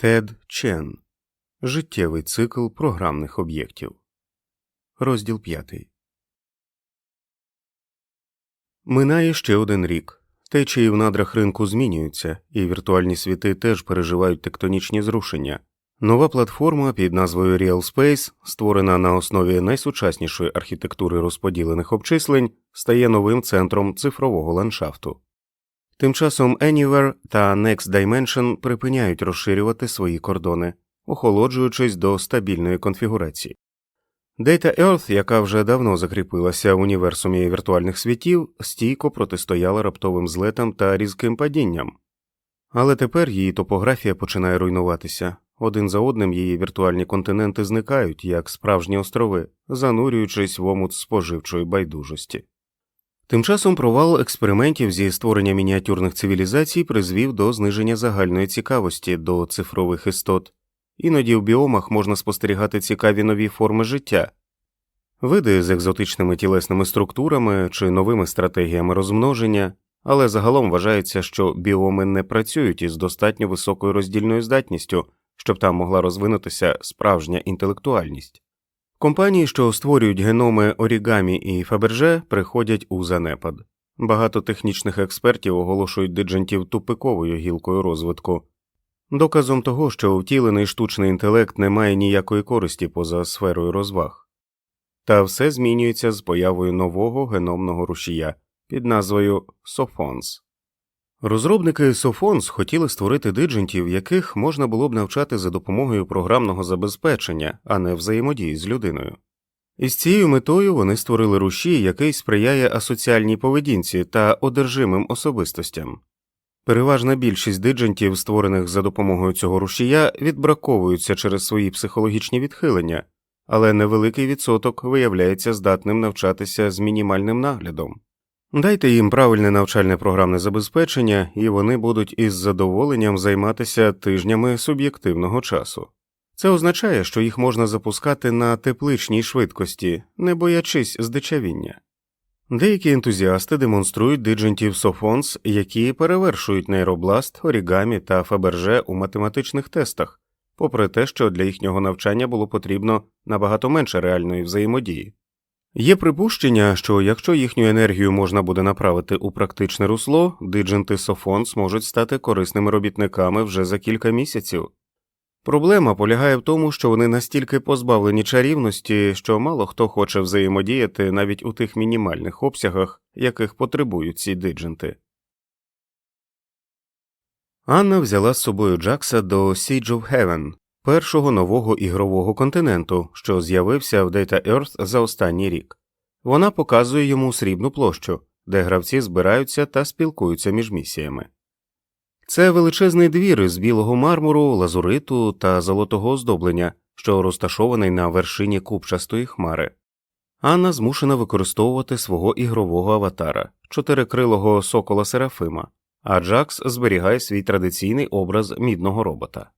Тед Чен Життєвий цикл програмних об'єктів. Розділ 5. Минає ще один рік. Течії в надрах ринку змінюються, і віртуальні світи теж переживають тектонічні зрушення. Нова платформа під назвою RealSpace, створена на основі найсучаснішої архітектури розподілених обчислень, стає новим центром цифрового ландшафту. Тим часом Anywhere та Next Dimension припиняють розширювати свої кордони, охолоджуючись до стабільної конфігурації. Data Earth, яка вже давно закріпилася в універсумі віртуальних світів, стійко протистояла раптовим злетам та різким падінням, але тепер її топографія починає руйнуватися. Один за одним її віртуальні континенти зникають, як справжні острови, занурюючись в омут споживчої байдужості. Тим часом провал експериментів зі створення мініатюрних цивілізацій призвів до зниження загальної цікавості до цифрових істот, іноді в біомах можна спостерігати цікаві нові форми життя, види з екзотичними тілесними структурами чи новими стратегіями розмноження, але загалом вважається, що біоми не працюють із достатньо високою роздільною здатністю, щоб там могла розвинутися справжня інтелектуальність. Компанії, що створюють геноми Орігамі і Фаберже, приходять у занепад. Багато технічних експертів оголошують диджентів тупиковою гілкою розвитку, доказом того, що втілений штучний інтелект не має ніякої користі поза сферою розваг. Та все змінюється з появою нового геномного рушія під назвою Софонс. Розробники Софонс хотіли створити диджентів, яких можна було б навчати за допомогою програмного забезпечення, а не взаємодії з людиною. І з цією метою вони створили рушій, який сприяє асоціальній поведінці та одержимим особистостям. Переважна більшість диджентів, створених за допомогою цього рушія, відбраковуються через свої психологічні відхилення, але невеликий відсоток виявляється здатним навчатися з мінімальним наглядом. Дайте їм правильне навчальне програмне забезпечення, і вони будуть із задоволенням займатися тижнями суб'єктивного часу. Це означає, що їх можна запускати на тепличній швидкості, не боячись здичавіння. Деякі ентузіасти демонструють диджентів Софонс, які перевершують нейробласт, орігамі та фаберже у математичних тестах, попри те, що для їхнього навчання було потрібно набагато менше реальної взаємодії. Є припущення, що якщо їхню енергію можна буде направити у практичне русло, дидженти Софонс можуть стати корисними робітниками вже за кілька місяців. Проблема полягає в тому, що вони настільки позбавлені чарівності, що мало хто хоче взаємодіяти навіть у тих мінімальних обсягах, яких потребують ці дидженти. Анна взяла з собою Джакса до Siege of Heaven, першого нового ігрового континенту, що з'явився в Data Earth за останній рік. Вона показує йому срібну площу, де гравці збираються та спілкуються між місіями. Це величезний двір із білого мармуру, лазуриту та золотого оздоблення, що розташований на вершині купчастої хмари. Анна змушена використовувати свого ігрового аватара, чотирикрилого сокола Серафима, а Джакс зберігає свій традиційний образ мідного робота.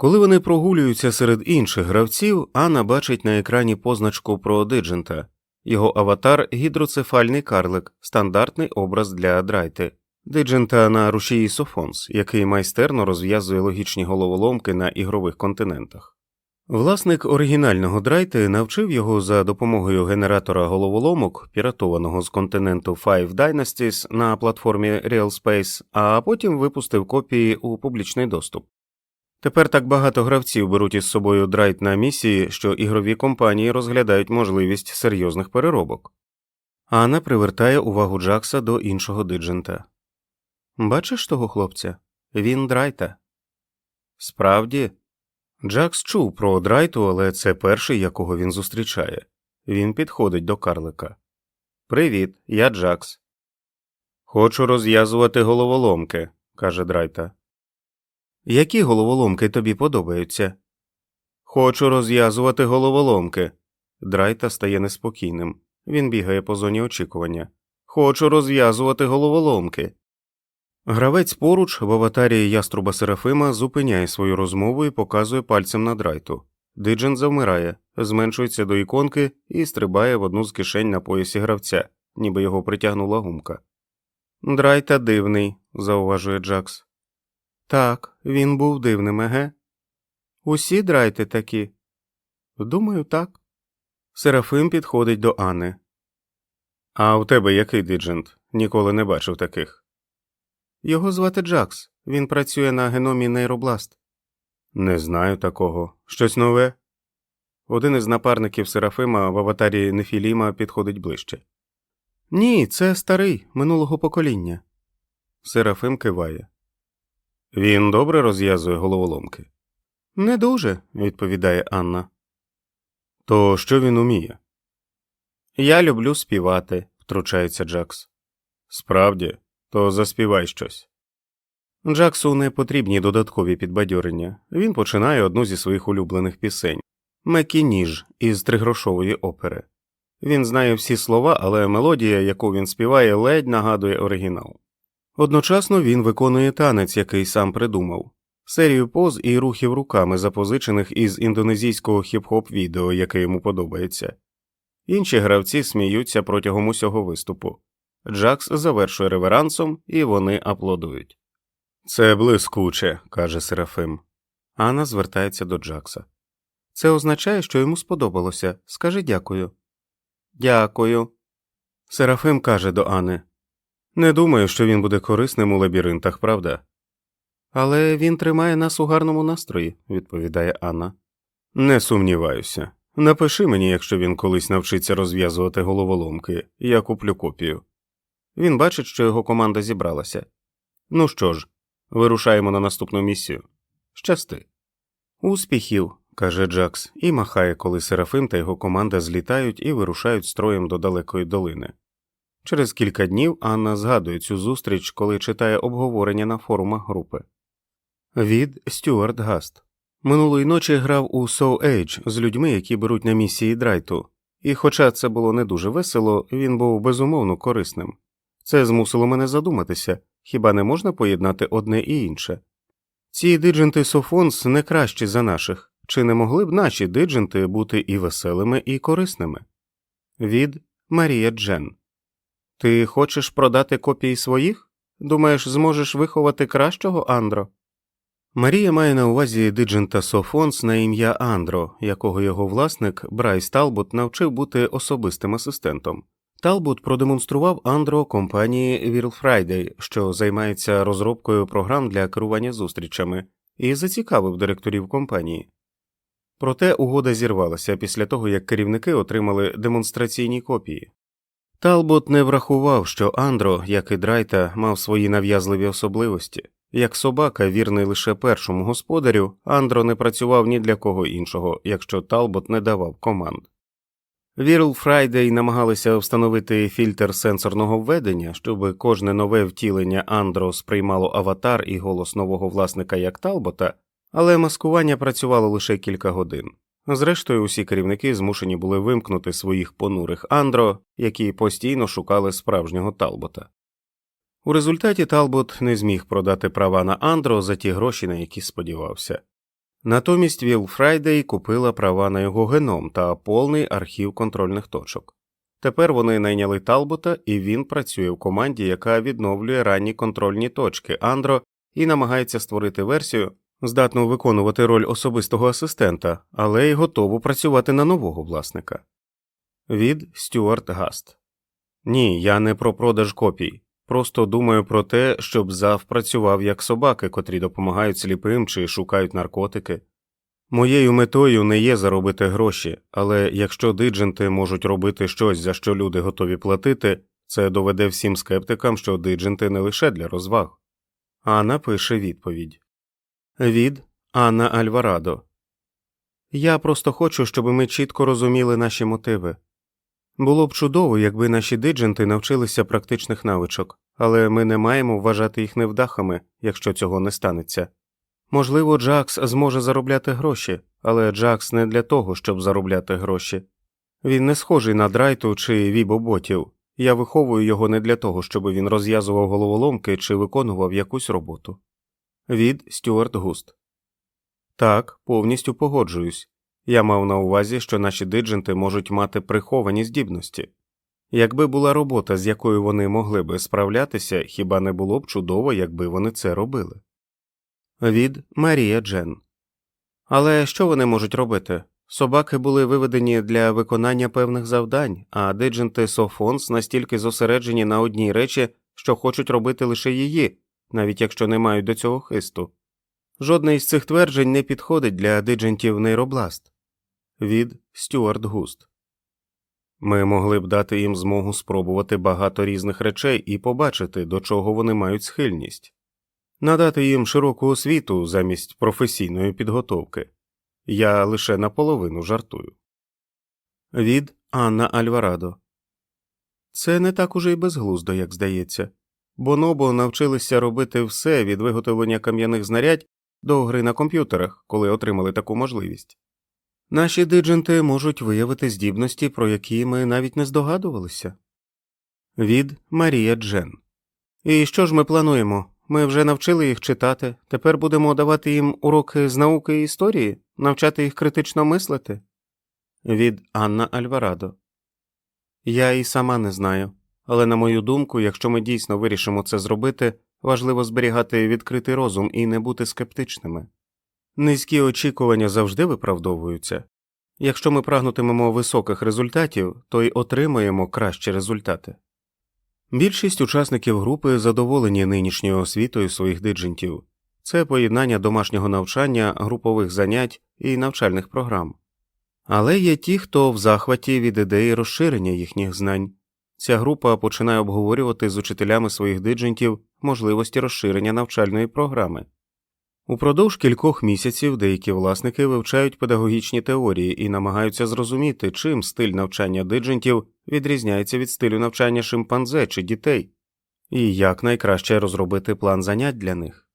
Коли вони прогулюються серед інших гравців, Анна бачить на екрані позначку про диджента, його аватар гідроцефальний карлик, стандартний образ для драйти, диджента на рушії Софонс, який майстерно розв'язує логічні головоломки на ігрових континентах. Власник оригінального драйти навчив його за допомогою генератора головоломок, піратованого з континенту Five Dynasties на платформі RealSpace, а потім випустив копії у публічний доступ. Тепер так багато гравців беруть із собою драйт на місії, що ігрові компанії розглядають можливість серйозних переробок. Анна привертає увагу Джакса до іншого диджента. Бачиш того хлопця? Він драйта. Справді, Джакс чув про драйту, але це перший, якого він зустрічає. Він підходить до карлика. Привіт, я Джакс. Хочу розв'язувати головоломки, каже Драйта. Які головоломки тобі подобаються? Хочу розв'язувати головоломки. Драйта стає неспокійним. Він бігає по зоні очікування. Хочу розв'язувати головоломки. Гравець поруч в аватарі яструба Серафима зупиняє свою розмову і показує пальцем на драйту. Диджен завмирає, зменшується до іконки і стрибає в одну з кишень на поясі гравця, ніби його притягнула гумка. Драйта дивний, зауважує Джакс. Так, він був дивним, еге, Усі драйте такі. Думаю, так. Серафим підходить до Анни. А у тебе який диджент? Ніколи не бачив таких. Його звати Джакс. Він працює на геномі нейробласт. Не знаю такого. Щось нове. Один із напарників Серафима в аватарі Нефіліма підходить ближче. Ні, це старий, минулого покоління. Серафим киває. Він добре розв'язує головоломки. Не дуже, відповідає Анна. То що він уміє? Я люблю співати, втручається Джакс. Справді, то заспівай щось. Джаксу не потрібні додаткові підбадьорення. Він починає одну зі своїх улюблених пісень Мекініж із тригрошової опери. Він знає всі слова, але мелодія, яку він співає, ледь нагадує оригінал. Одночасно він виконує танець, який сам придумав, серію поз і рухів руками, запозичених із індонезійського хіп-хоп відео, яке йому подобається. Інші гравці сміються протягом усього виступу. Джакс завершує реверансом, і вони аплодують. Це блискуче, каже Серафим. Анна звертається до Джакса. Це означає, що йому сподобалося. Скажи дякую. Дякую. Серафим каже до Ани. Не думаю, що він буде корисним у лабіринтах, правда? Але він тримає нас у гарному настрої, відповідає Анна. Не сумніваюся. Напиши мені, якщо він колись навчиться розв'язувати головоломки, я куплю копію. Він бачить, що його команда зібралася. Ну що ж, вирушаємо на наступну місію. Щасти. Успіхів, каже Джакс, і махає, коли Серафим та його команда злітають і вирушають строєм до далекої долини. Через кілька днів Анна згадує цю зустріч, коли читає обговорення на форумах групи. Від Стюарт Гаст минулої ночі грав у Soul Age з людьми, які беруть на місії драйту, і, хоча це було не дуже весело, він був безумовно корисним. Це змусило мене задуматися хіба не можна поєднати одне і інше? Ці дидженти Софонс не кращі за наших, чи не могли б наші дидженти бути і веселими, і корисними? Від Марія Джен. Ти хочеш продати копії своїх? Думаєш, зможеш виховати кращого Андро? Марія має на увазі диджента Софонс на ім'я Андро, якого його власник Брайс Талбот навчив бути особистим асистентом. Талбот продемонстрував Андро компанії Whirl Friday, що займається розробкою програм для керування зустрічами, і зацікавив директорів компанії. Проте угода зірвалася після того, як керівники отримали демонстраційні копії. Талбот не врахував, що Андро, як і Драйта, мав свої нав'язливі особливості. Як собака, вірний лише першому господарю, Андро не працював ні для кого іншого, якщо Талбот не давав команд. Вірл Фрайдей намагалися встановити фільтр сенсорного введення, щоб кожне нове втілення Андро сприймало аватар і голос нового власника як Талбота, але маскування працювало лише кілька годин. Зрештою, усі керівники змушені були вимкнути своїх понурих Андро, які постійно шукали справжнього Талбота. У результаті Талбот не зміг продати права на Андро за ті гроші, на які сподівався. Натомість Віл Фрайдей купила права на його геном та повний архів контрольних точок. Тепер вони найняли Талбота, і він працює в команді, яка відновлює ранні контрольні точки Андро і намагається створити версію, здатну виконувати роль особистого асистента, але й готову працювати на нового власника. Від Стюарт Гаст Ні, я не про продаж копій. Просто думаю про те, щоб зав працював як собаки, котрі допомагають сліпим чи шукають наркотики. Моєю метою не є заробити гроші, але якщо дидженти можуть робити щось, за що люди готові платити, це доведе всім скептикам, що дидженти не лише для розваг. Анна пише відповідь від Анна Альварадо. Я просто хочу, щоб ми чітко розуміли наші мотиви. Було б чудово, якби наші дидженти навчилися практичних навичок, але ми не маємо вважати їх невдахами, якщо цього не станеться. Можливо, Джакс зможе заробляти гроші, але Джакс не для того, щоб заробляти гроші. Він не схожий на драйту чи вібоботів. Я виховую його не для того, щоб він розв'язував головоломки чи виконував якусь роботу. Від Стюарт Густ. Так, повністю погоджуюсь. Я мав на увазі, що наші дидженти можуть мати приховані здібності. Якби була робота, з якою вони могли би справлятися, хіба не було б чудово, якби вони це робили. Від Марія Джен. Але що вони можуть робити? Собаки були виведені для виконання певних завдань, а диджинти Софонс настільки зосереджені на одній речі, що хочуть робити лише її, навіть якщо не мають до цього хисту. Жодне із цих тверджень не підходить для диджентів нейробласт. Від Стюарт Густ. Ми могли б дати їм змогу спробувати багато різних речей і побачити, до чого вони мають схильність, надати їм широку освіту замість професійної підготовки. Я лише наполовину жартую. Від Анна Альварадо. Це не так уже й безглуздо, як здається. Бонобо навчилися робити все від виготовлення кам'яних знарядь до гри на комп'ютерах, коли отримали таку можливість. Наші диджинти можуть виявити здібності, про які ми навіть не здогадувалися. Від Марія Джен. І що ж ми плануємо? Ми вже навчили їх читати, тепер будемо давати їм уроки з науки і історії, навчати їх критично мислити. Від Анна Альварадо. Я і сама не знаю. Але, на мою думку, якщо ми дійсно вирішимо це зробити, важливо зберігати відкритий розум і не бути скептичними. Низькі очікування завжди виправдовуються. Якщо ми прагнутимемо високих результатів, то й отримаємо кращі результати. Більшість учасників групи задоволені нинішньою освітою своїх диджентів це поєднання домашнього навчання, групових занять і навчальних програм. Але є ті, хто в захваті від ідеї розширення їхніх знань. Ця група починає обговорювати з учителями своїх диджентів можливості розширення навчальної програми. Упродовж кількох місяців деякі власники вивчають педагогічні теорії і намагаються зрозуміти, чим стиль навчання диджентів відрізняється від стилю навчання шимпанзе чи дітей, і як найкраще розробити план занять для них.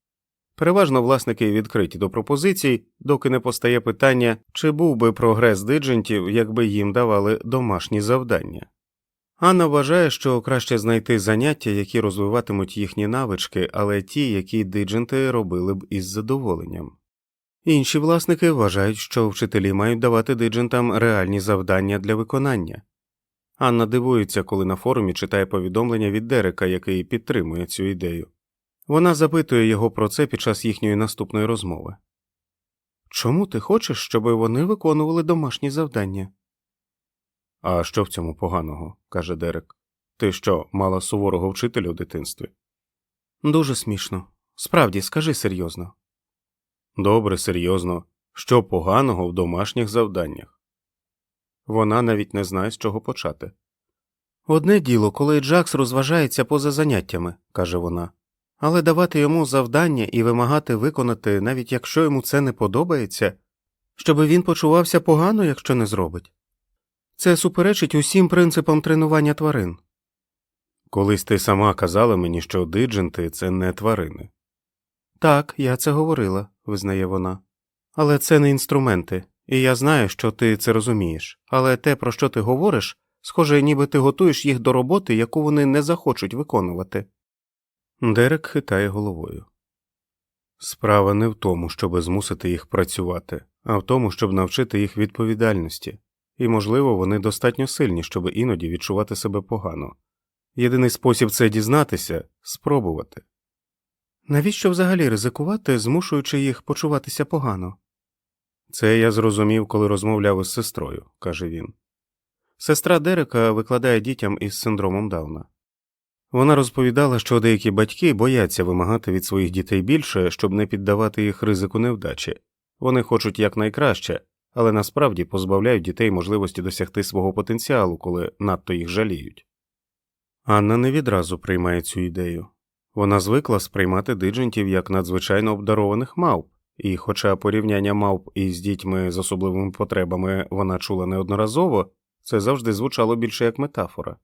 Переважно власники відкриті до пропозицій, доки не постає питання, чи був би прогрес диджентів, якби їм давали домашні завдання. Анна вважає, що краще знайти заняття, які розвиватимуть їхні навички, але ті, які дидженти робили б із задоволенням. Інші власники вважають, що вчителі мають давати диджентам реальні завдання для виконання. Анна дивується, коли на форумі читає повідомлення від Дерека, який підтримує цю ідею. Вона запитує його про це під час їхньої наступної розмови. Чому ти хочеш, щоб вони виконували домашні завдання? А що в цьому поганого? каже Дерек. Ти що, мала суворого вчителя у дитинстві? Дуже смішно. Справді, скажи серйозно. Добре, серйозно. Що поганого в домашніх завданнях? Вона навіть не знає, з чого почати. Одне діло, коли Джакс розважається поза заняттями, каже вона, але давати йому завдання і вимагати виконати, навіть якщо йому це не подобається, щоби він почувався погано, якщо не зробить. Це суперечить усім принципам тренування тварин. Колись ти сама казала мені, що дидженти це не тварини. Так, я це говорила, визнає вона. Але це не інструменти, і я знаю, що ти це розумієш, але те, про що ти говориш, схоже, ніби ти готуєш їх до роботи, яку вони не захочуть виконувати. Дерек хитає головою. Справа не в тому, щоб змусити їх працювати, а в тому, щоб навчити їх відповідальності, і, можливо, вони достатньо сильні, щоб іноді відчувати себе погано. Єдиний спосіб це дізнатися спробувати. Навіщо взагалі ризикувати, змушуючи їх почуватися погано? Це я зрозумів, коли розмовляв із сестрою, каже він. Сестра Дерека викладає дітям із синдромом Дауна. Вона розповідала, що деякі батьки бояться вимагати від своїх дітей більше, щоб не піддавати їх ризику невдачі. Вони хочуть якнайкраще, але насправді позбавляють дітей можливості досягти свого потенціалу, коли надто їх жаліють. Анна не відразу приймає цю ідею. Вона звикла сприймати диджентів як надзвичайно обдарованих мавп, і, хоча порівняння мавп із дітьми з особливими потребами вона чула неодноразово, це завжди звучало більше як метафора.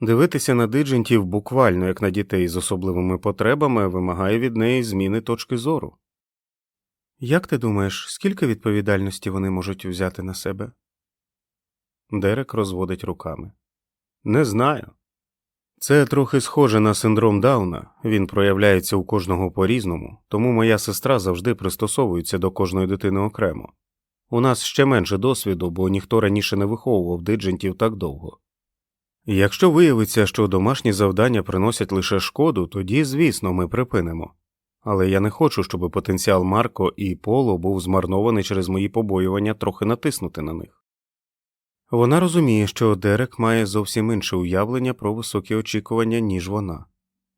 Дивитися на диджентів буквально як на дітей з особливими потребами вимагає від неї зміни точки зору. Як ти думаєш, скільки відповідальності вони можуть взяти на себе? Дерек розводить руками. Не знаю. Це трохи схоже на синдром Дауна, він проявляється у кожного по різному, тому моя сестра завжди пристосовується до кожної дитини окремо. У нас ще менше досвіду, бо ніхто раніше не виховував диджентів так довго. Якщо виявиться, що домашні завдання приносять лише шкоду, тоді, звісно, ми припинимо. Але я не хочу, щоб потенціал Марко і Поло був змарнований через мої побоювання трохи натиснути на них. Вона розуміє, що Дерек має зовсім інше уявлення про високі очікування, ніж вона.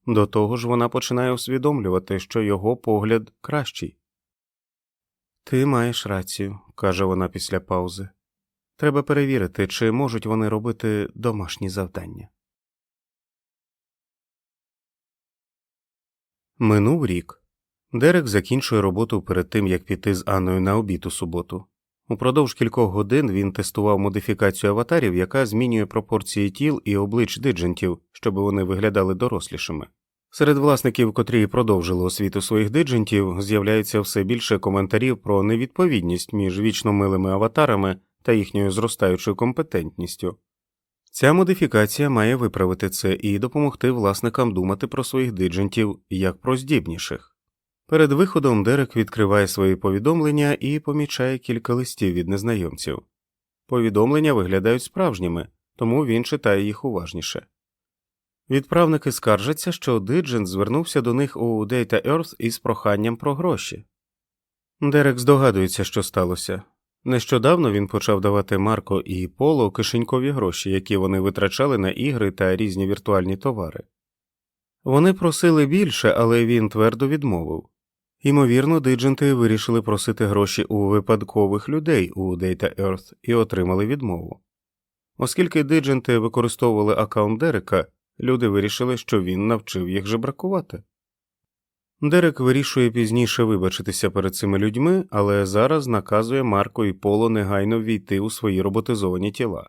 До того ж, вона починає усвідомлювати, що його погляд кращий. Ти маєш рацію, каже вона після паузи. Треба перевірити, чи можуть вони робити домашні завдання. Минув рік. Дерек закінчує роботу перед тим, як піти з Анною на обід у суботу. Упродовж кількох годин він тестував модифікацію аватарів, яка змінює пропорції тіл і облич диджентів, щоб вони виглядали дорослішими. Серед власників, котрі продовжили освіту своїх диджентів, з'являється все більше коментарів про невідповідність між вічно милими аватарами та їхньою зростаючою компетентністю. Ця модифікація має виправити це і допомогти власникам думати про своїх диджентів як про здібніших. Перед виходом Дерек відкриває свої повідомлення і помічає кілька листів від незнайомців. Повідомлення виглядають справжніми, тому він читає їх уважніше. Відправники скаржаться, що Диджент звернувся до них у Data Earth із проханням про гроші. Дерек здогадується, що сталося. Нещодавно він почав давати Марко і Поло кишенькові гроші, які вони витрачали на ігри та різні віртуальні товари. Вони просили більше, але він твердо відмовив. Ймовірно, дидженти вирішили просити гроші у випадкових людей у Data Earth і отримали відмову. Оскільки дидженти використовували аккаунт Дерека, люди вирішили, що він навчив їх жебракувати. Дерек вирішує пізніше вибачитися перед цими людьми, але зараз наказує Марко і Поло негайно ввійти у свої роботизовані тіла.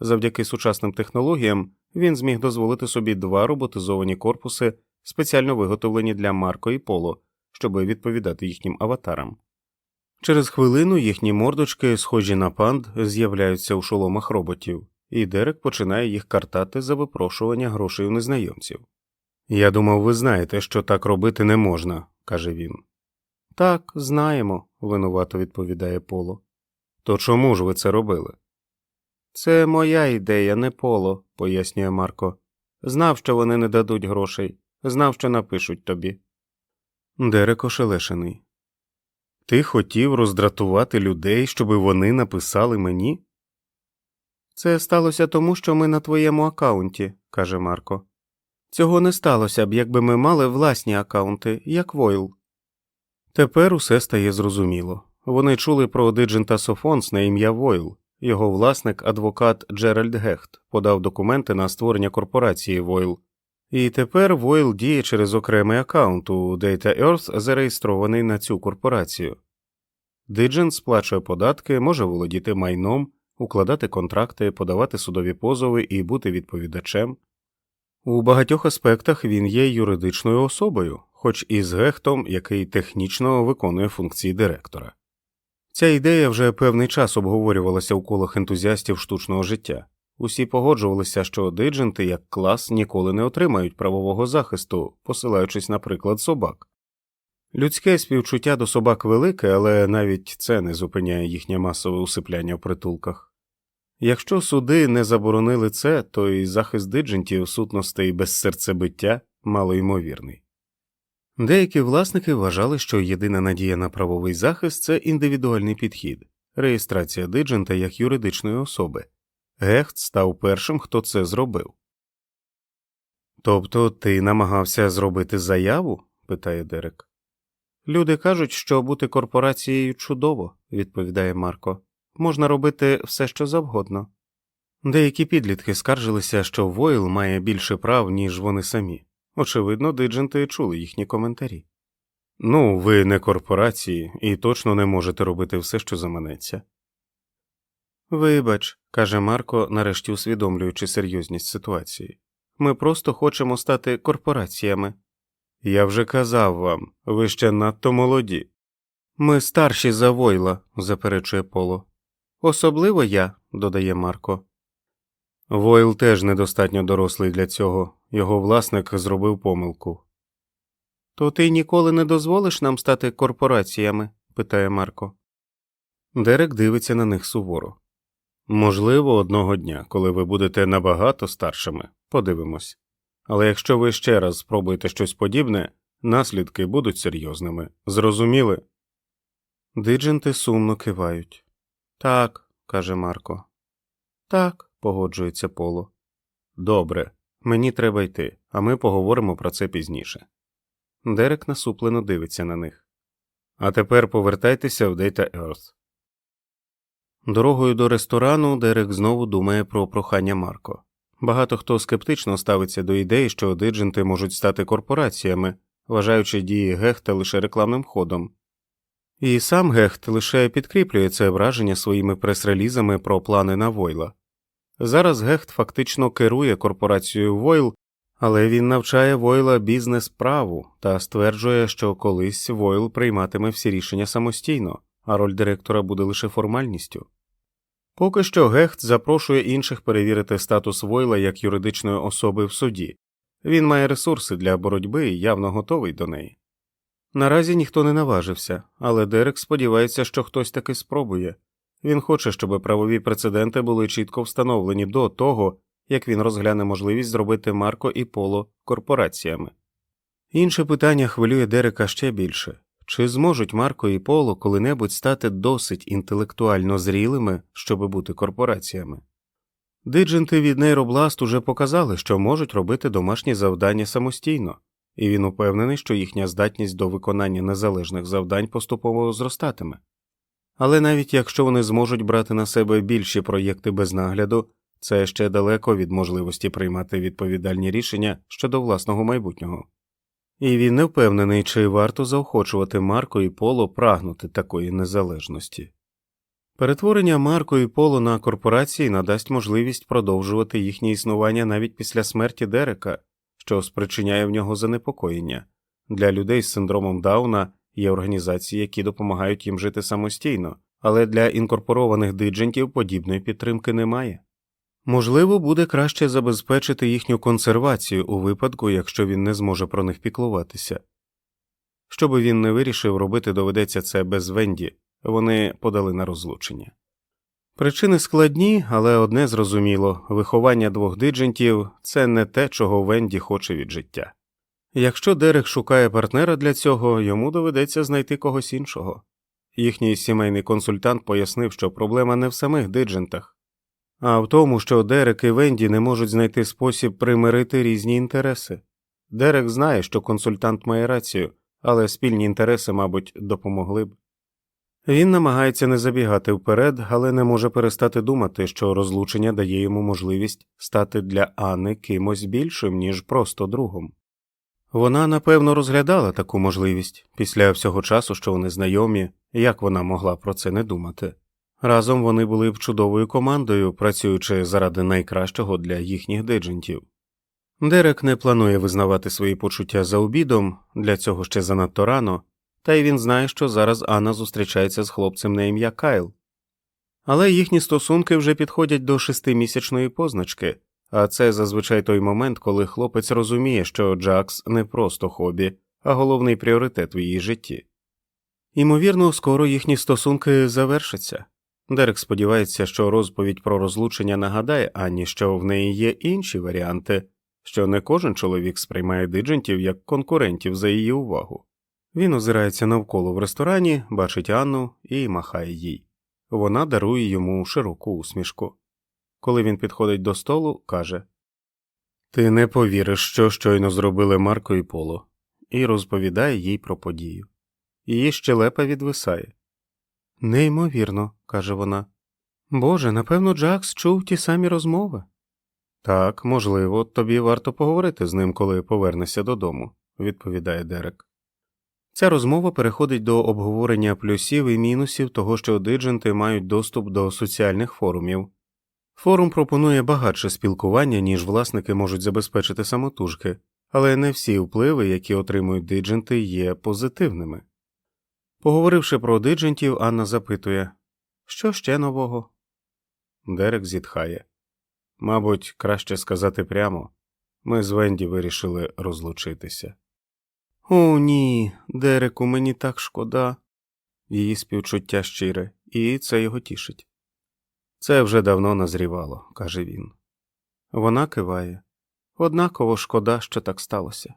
Завдяки сучасним технологіям він зміг дозволити собі два роботизовані корпуси, спеціально виготовлені для Марко і Поло, щоб відповідати їхнім аватарам. Через хвилину їхні мордочки, схожі на панд, з'являються у шоломах роботів, і Дерек починає їх картати за випрошування грошей у незнайомців. Я думав, ви знаєте, що так робити не можна, каже він. Так, знаємо, винувато відповідає Поло. То чому ж ви це робили? Це моя ідея, не Поло, пояснює Марко. Знав, що вони не дадуть грошей, знав, що напишуть тобі. Дерек ошелешений. Ти хотів роздратувати людей, щоби вони написали мені? Це сталося тому, що ми на твоєму аккаунті, каже Марко. Цього не сталося б, якби ми мали власні аккаунти, як Войл. Тепер усе стає зрозуміло. Вони чули про Диджента Софонс на ім'я Войл. Його власник, адвокат Джеральд Гехт, подав документи на створення корпорації Войл. І тепер Войл діє через окремий аккаунт у Data Earth, зареєстрований на цю корпорацію. Диджент сплачує податки, може володіти майном, укладати контракти, подавати судові позови і бути відповідачем. У багатьох аспектах він є юридичною особою, хоч і з гехтом, який технічно виконує функції директора. Ця ідея вже певний час обговорювалася у колах ентузіастів штучного життя. Усі погоджувалися, що дидженти як клас ніколи не отримають правового захисту, посилаючись на приклад собак. Людське співчуття до собак велике, але навіть це не зупиняє їхнє масове усипляння в притулках. Якщо суди не заборонили це, то і захист диджентів сутностей без серцебиття малоймовірний. Деякі власники вважали, що єдина надія на правовий захист це індивідуальний підхід, реєстрація диджента як юридичної особи. Гехт став першим, хто це зробив. Тобто ти намагався зробити заяву? питає Дерек. Люди кажуть, що бути корпорацією чудово, відповідає Марко. Можна робити все, що завгодно. Деякі підлітки скаржилися, що Войл має більше прав, ніж вони самі. Очевидно, дидженти чули їхні коментарі. Ну, ви не корпорації і точно не можете робити все, що заманеться. Вибач, каже Марко, нарешті усвідомлюючи серйозність ситуації. Ми просто хочемо стати корпораціями. Я вже казав вам, ви ще надто молоді. Ми старші за Войла, заперечує Поло. Особливо я, додає Марко. Войл теж недостатньо дорослий для цього, його власник зробив помилку. То ти ніколи не дозволиш нам стати корпораціями? питає Марко. Дерек дивиться на них суворо. Можливо, одного дня, коли ви будете набагато старшими, подивимось. Але якщо ви ще раз спробуєте щось подібне, Наслідки будуть серйозними. Зрозуміли? Дидженти сумно кивають. Так, каже Марко. Так, погоджується Поло. Добре, мені треба йти, а ми поговоримо про це пізніше. Дерек насуплено дивиться на них. А тепер повертайтеся в Data Earth. Дорогою до ресторану Дерек знову думає про прохання Марко. Багато хто скептично ставиться до ідеї, що дидженти можуть стати корпораціями, вважаючи дії Гехта лише рекламним ходом. І сам Гехт лише підкріплює це враження своїми прес-релізами про плани на Войла. Зараз Гехт фактично керує корпорацією Войл, але він навчає Войла бізнес праву та стверджує, що колись Войл прийматиме всі рішення самостійно, а роль директора буде лише формальністю. Поки що Гехт запрошує інших перевірити статус Войла як юридичної особи в суді. Він має ресурси для боротьби і явно готовий до неї. Наразі ніхто не наважився, але Дерек сподівається, що хтось таки спробує. Він хоче, щоб правові прецеденти були чітко встановлені до того, як він розгляне можливість зробити Марко і Поло корпораціями. Інше питання хвилює Дерека ще більше чи зможуть Марко і Поло коли-небудь стати досить інтелектуально зрілими, щоб бути корпораціями? Дидженти від нейробласт уже показали, що можуть робити домашні завдання самостійно, і він упевнений, що їхня здатність до виконання незалежних завдань поступово зростатиме. Але навіть якщо вони зможуть брати на себе більші проєкти без нагляду, це ще далеко від можливості приймати відповідальні рішення щодо власного майбутнього. І він не впевнений, чи варто заохочувати Марко і Поло прагнути такої незалежності. Перетворення Марко і Поло на корпорації надасть можливість продовжувати їхнє існування навіть після смерті Дерека, що спричиняє в нього занепокоєння. Для людей з синдромом Дауна є організації, які допомагають їм жити самостійно, але для інкорпорованих диджентів подібної підтримки немає. Можливо, буде краще забезпечити їхню консервацію у випадку, якщо він не зможе про них піклуватися. Щоби він не вирішив, робити доведеться це без Венді, вони подали на розлучення. Причини складні, але одне зрозуміло виховання двох диджентів це не те, чого Венді хоче від життя. Якщо Дерек шукає партнера для цього, йому доведеться знайти когось іншого. Їхній сімейний консультант пояснив, що проблема не в самих диджентах, а в тому, що Дерек і Венді не можуть знайти спосіб примирити різні інтереси. Дерек знає, що консультант має рацію, але спільні інтереси, мабуть, допомогли б. Він намагається не забігати вперед, але не може перестати думати, що розлучення дає йому можливість стати для Анни кимось більшим, ніж просто другом. Вона напевно розглядала таку можливість після всього часу, що вони знайомі, як вона могла про це не думати. Разом вони були б чудовою командою, працюючи заради найкращого для їхніх диджентів. Дерек не планує визнавати свої почуття за обідом, для цього ще занадто рано, та й він знає, що зараз Анна зустрічається з хлопцем на ім'я Кайл. Але їхні стосунки вже підходять до шестимісячної позначки, а це зазвичай той момент, коли хлопець розуміє, що Джакс не просто хобі, а головний пріоритет в її житті. Імовірно, скоро їхні стосунки завершаться. Дерек сподівається, що розповідь про розлучення нагадає Анні, що в неї є інші варіанти, що не кожен чоловік сприймає диджентів як конкурентів за її увагу. Він озирається навколо в ресторані, бачить Анну і махає їй. Вона дарує йому широку усмішку. Коли він підходить до столу, каже Ти не повіриш, що щойно зробили Марко і Поло, і розповідає їй про подію. Її щелепа відвисає. Неймовірно, каже вона. Боже, напевно, Джакс чув ті самі розмови. Так, можливо, тобі варто поговорити з ним, коли повернешся додому, відповідає Дерек. Ця розмова переходить до обговорення плюсів і мінусів того, що дидженти мають доступ до соціальних форумів. Форум пропонує багатше спілкування, ніж власники можуть забезпечити самотужки, але не всі впливи, які отримують дидженти, є позитивними. Поговоривши про диджентів, Анна запитує що ще нового? Дерек зітхає. Мабуть, краще сказати прямо ми з Венді вирішили розлучитися. О, ні, Дереку, мені так шкода. Її співчуття щире, і це його тішить. Це вже давно назрівало, каже він. Вона киває. Однаково шкода, що так сталося.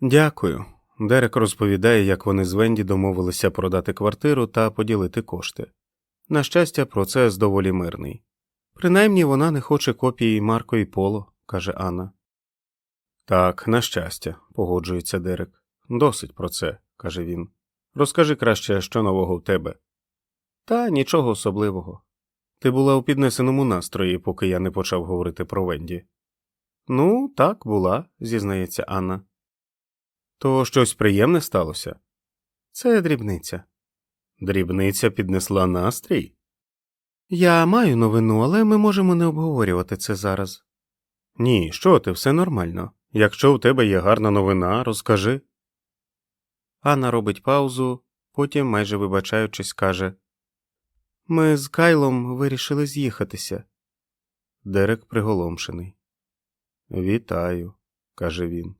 Дякую. Дерек розповідає, як вони з Венді домовилися продати квартиру та поділити кошти. На щастя, процес доволі мирний. Принаймні вона не хоче копії Марко і Поло, каже Анна. Так, на щастя, погоджується Дерек. Досить про це, каже він. Розкажи краще, що нового в тебе. Та нічого особливого. Ти була у піднесеному настрої, поки я не почав говорити про Венді. Ну, так, була, зізнається Анна. То щось приємне сталося? Це дрібниця. Дрібниця піднесла настрій? Я маю новину, але ми можемо не обговорювати це зараз. Ні, що ти, все нормально. Якщо у тебе є гарна новина, розкажи. Анна робить паузу, потім, майже вибачаючись, каже Ми з Кайлом вирішили з'їхатися. Дерек приголомшений. Вітаю, каже він.